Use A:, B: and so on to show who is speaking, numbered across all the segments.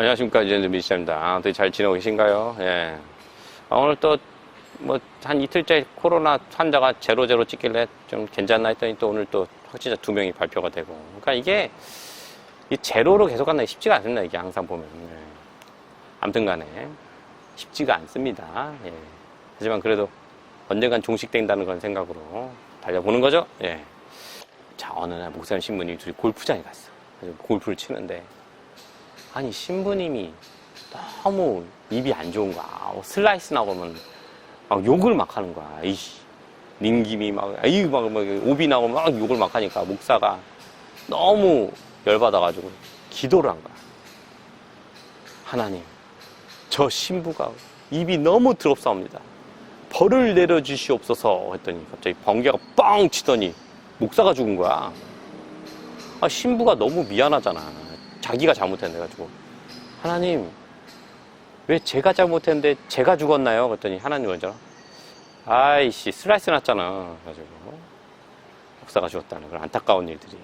A: 안녕하십니까 이제 미시입니다. 아, 어떻게 잘 지내고 계신가요? 예. 아, 오늘 또 뭐 한 이틀째 코로나 환자가 제로 제로 찍길래 좀 괜찮나 했더니 또 오늘 또 확진자 두 명이 발표가 되고. 그러니까 이게 이 제로로 계속 간다는 게 쉽지가 않습니다. 이게 항상 보면. 예. 아무튼간에 쉽지가 않습니다. 예. 하지만 그래도 언젠간 종식된다는 그런 생각으로 달려보는 거죠. 예. 자 어느 날 목사님 신부님이 둘이 골프장에 갔어. 그래서 골프를 치는데 아니 신부님이 너무 입이 안 좋은 거야. 어, 슬라이스 나오면 막 욕을 막 하는 거야. 이씨 님김이 막 아이 막, 막 오비 나오면 막 욕을 막 하니까 목사가 너무 열받아가지고 기도를 한 거야. 하나님, 저 신부가 입이 너무 더럽사옵니다. 벌을 내려주시옵소서 했더니 갑자기 번개가 빵 치더니 목사가 죽은 거야. 아, 신부가 너무 미안하잖아. 자기가 잘못했네 가지고 하나님 왜 제가 잘못했는데 제가 죽었나요? 그랬더니 하나님 먼저 아이씨 슬라이스 났잖아 가지고 목사가 죽었다는 그런 안타까운 일들이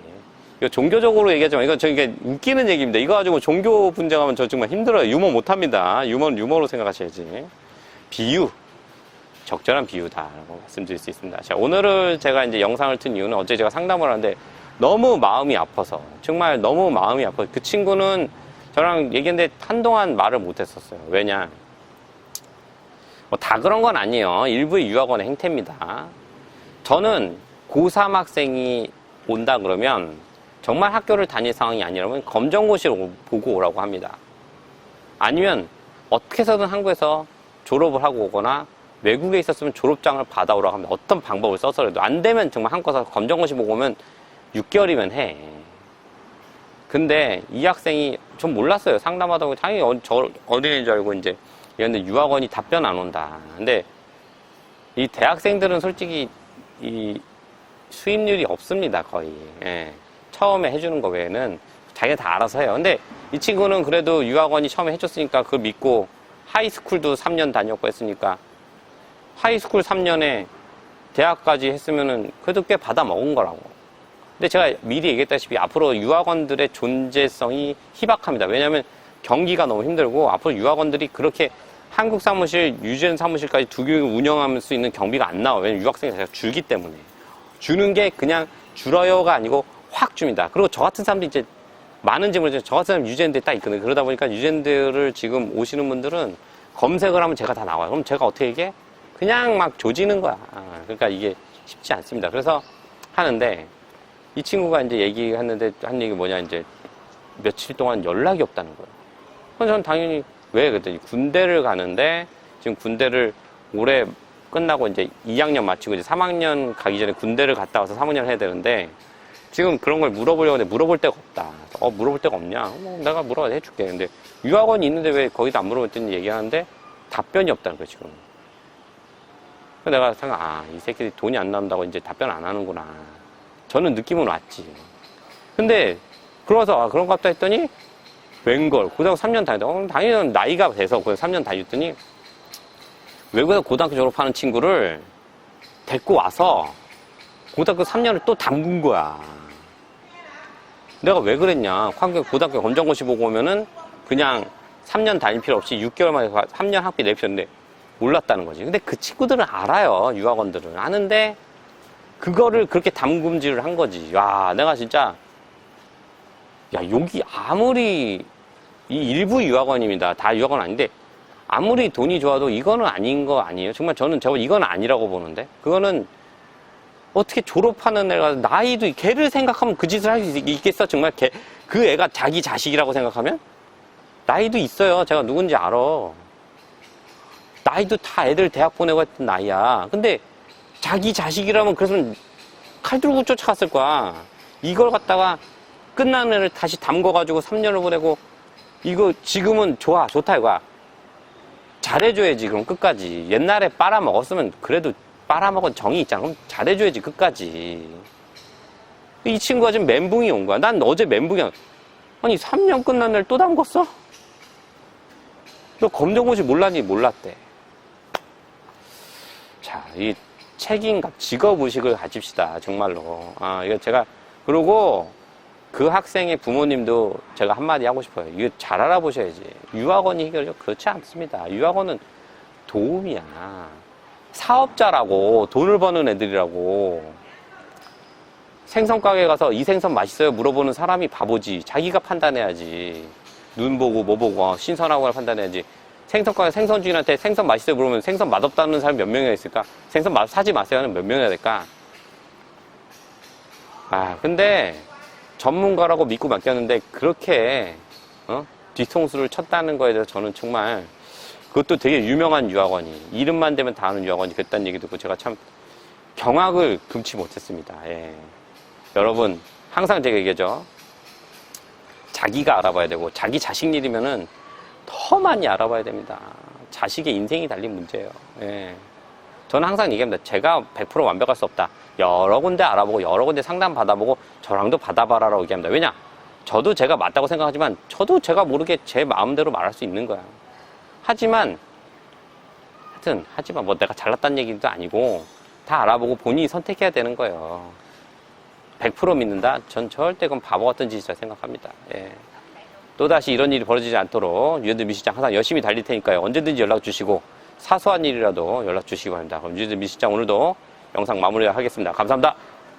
A: 이거 종교적으로 얘기하지만 이거 저 이게 웃기는 얘기입니다. 이거 가지고 종교 분쟁하면 저 정말 힘들어요. 유머 못합니다. 유머는 유머로 생각하셔야지. 비유 적절한 비유다라고 말씀드릴 수 있습니다. 자, 오늘은 제가 이제 영상을 튼 이유는 어제 제가 상담을 하는데 너무 마음이 아파서 정말 너무 마음이 아파서 그 친구는 저랑 얘기했는데 한동안 말을 못했었어요. 왜냐? 뭐 다 그런 건 아니에요. 일부의 유학원의 행태입니다. 저는 고3 학생이 온다 그러면 정말 학교를 다닐 상황이 아니라면 검정고시를 보고 오라고 합니다. 아니면 어떻게 해서든 한국에서 졸업을 하고 오거나 외국에 있었으면 졸업장을 받아오라고 합니다. 어떤 방법을 써서라도. 안 되면 정말 한국 가서 검정고시 보고 오면 6개월이면 해. 근데 이 학생이 좀 몰랐어요. 상담하다 보니 당연히 어- 저 어린애인 줄 알고 이제 이런데 유학원이 답변 안 온다. 근데 이 대학생들은 솔직히 이 수입률이 없습니다. 거의. 예. 처음에 해주는 거 외에는 자기가 다 알아서 해요. 근데 이 친구는 그래도 유학원이 처음에 해줬으니까 그걸 믿고 하이스쿨도 3년 다녔고 했으니까 하이스쿨 3년에 대학까지 했으면은 그래도 꽤 받아 먹은 거라고. 근데 제가 미리 얘기했다시피 앞으로 유학원들의 존재성이 희박합니다. 왜냐하면 경기가 너무 힘들고 앞으로 유학원들이 그렇게 한국 사무실, 유전 사무실까지 두 개 운영할 수 있는 경비가 안 나와요. 왜냐면 유학생이 자기가 줄기 때문에. 주는 게 그냥 줄어요가 아니고 확 줍니다. 그리고 저 같은 사람도 이제 많은 질문을 저 같은 사람 유젠드에 딱 있거든요. 그러다 보니까 유젠드를 지금 오시는 분들은 검색을 하면 제가 다 나와요. 그럼 제가 어떻게 얘기해? 그냥 막 조지는 거야. 아, 그러니까 이게 쉽지 않습니다. 그래서 하는데 이 친구가 이제 얘기했는데 한 얘기 뭐냐 이제 며칠 동안 연락이 없다는 거예요. 그래서 저는 당연히 왜 그랬더니 군대를 가는데 지금 군대를 올해 끝나고 이제 2학년 마치고 이제 3학년 가기 전에 군대를 갔다 와서 3학년 해야 되는데 지금 그런 걸 물어보려고 하는데 물어볼 데가 없다. 어, 물어볼 데가 없냐? 뭐 내가 물어봐 해줄게. 근데 유학원이 있는데 왜 거기다 안 물어봤더니 얘기하는데 답변이 없다는 거예요, 지금. 그래서 내가 생각, 아, 이 새끼들이 돈이 안 나온다고 이제 답변 안 하는구나. 저는 느낌은 왔지. 근데, 그러고서, 아, 그런가 보다 했더니, 웬걸, 고등학교 3년 다니다. 어, 당연히 나이가 돼서 그 3년 다녔더니, 외국에서 고등학교 졸업하는 친구를 데리고 와서, 고등학교 3년을 또 담근 거야. 내가 왜 그랬냐. 고등학교 검정고시 보고 오면은, 그냥 3년 다닐 필요 없이 6개월 만에 3년 학비 없는데, 몰랐다는 거지. 근데 그 친구들은 알아요. 유학원들은. 아는데, 그거를 그렇게 담금질을 한 거지. 야, 내가 진짜, 야, 여기 아무리, 이 일부 유학원입니다. 다 유학원 아닌데, 아무리 돈이 좋아도 이거는 아닌 거 아니에요? 정말 저는 저거 이건 아니라고 보는데? 그거는 어떻게 졸업하는 애가 나이도 걔를 생각하면 그 짓을 할 수 있겠어? 정말 걔, 그 애가 자기 자식이라고 생각하면? 나이도 있어요. 제가 누군지 알아. 나이도 다 애들 대학 보내고 했던 나이야. 근데 자기 자식이라면 그래서 칼 들고 쫓아갔을 거야. 이걸 갖다가 끝나는 애를 다시 담궈가지고 3년을 보내고 이거 지금은 좋아, 좋다 이거야. 잘해줘야지, 그럼 끝까지. 옛날에 빨아먹었으면 그래도 빨아먹은 정이 있잖아. 그럼 잘해줘야지, 끝까지. 이 친구가 지금 멘붕이 온 거야. 난 어제 멘붕이야. 아니, 3년 끝난 애를 또 담궜어? 너 검정고시 몰랐니? 몰랐대. 자, 이 책임감, 직업 의식을 가집시다. 정말로. 아, 이거 제가, 그러고, 그 학생의 부모님도 제가 한마디 하고 싶어요. 이거 잘 알아보셔야지. 유학원이 해결력 그렇지 않습니다. 유학원은 도움이야. 사업자라고 돈을 버는 애들이라고 생선 가게 가서 이 생선 맛있어요 물어보는 사람이 바보지. 자기가 판단해야지. 눈 보고 뭐 보고 어, 신선하고 판단해야지. 생선 가게 생선 주인한테 생선 맛있어요 물으면 생선 맛없다는 사람이 몇 명이나 있을까? 생선 맛 사지 마세요 하는 몇 명이나 될까? 아 근데 전문가라고 믿고 맡겼는데 그렇게 어? 뒤통수를 쳤다는 거에 대해서 저는 정말 그것도 되게 유명한 유학원이 이름만 되면 다 아는 유학원이 그랬다는 얘기 듣고 제가 참 경악을 금치 못했습니다. 예. 여러분 항상 제가 얘기하죠. 자기가 알아봐야 되고 자기 자식 일이면은 더 많이 알아봐야 됩니다. 자식의 인생이 달린 문제예요. 예. 저는 항상 얘기합니다. 제가 100% 완벽할 수 없다. 여러 군데 알아보고 여러 군데 상담 받아보고 저랑도 받아봐라라고 얘기합니다. 왜냐? 저도 제가 맞다고 생각하지만 저도 제가 모르게 제 마음대로 말할 수 있는 거야. 하지만 하여튼 하지만 뭐 내가 잘났다는 얘기도 아니고 다 알아보고 본인이 선택해야 되는 거예요. 100% 믿는다? 전 절대 그건 바보 같은 짓이라 생각합니다. 예. 또다시 이런 일이 벌어지지 않도록 유현들 미시장 항상 열심히 달릴 테니까요. 언제든지 연락 주시고 사소한 일이라도 연락 주시기 바랍니다. 그럼 유현들 미시장 오늘도 영상 마무리하겠습니다. 감사합니다.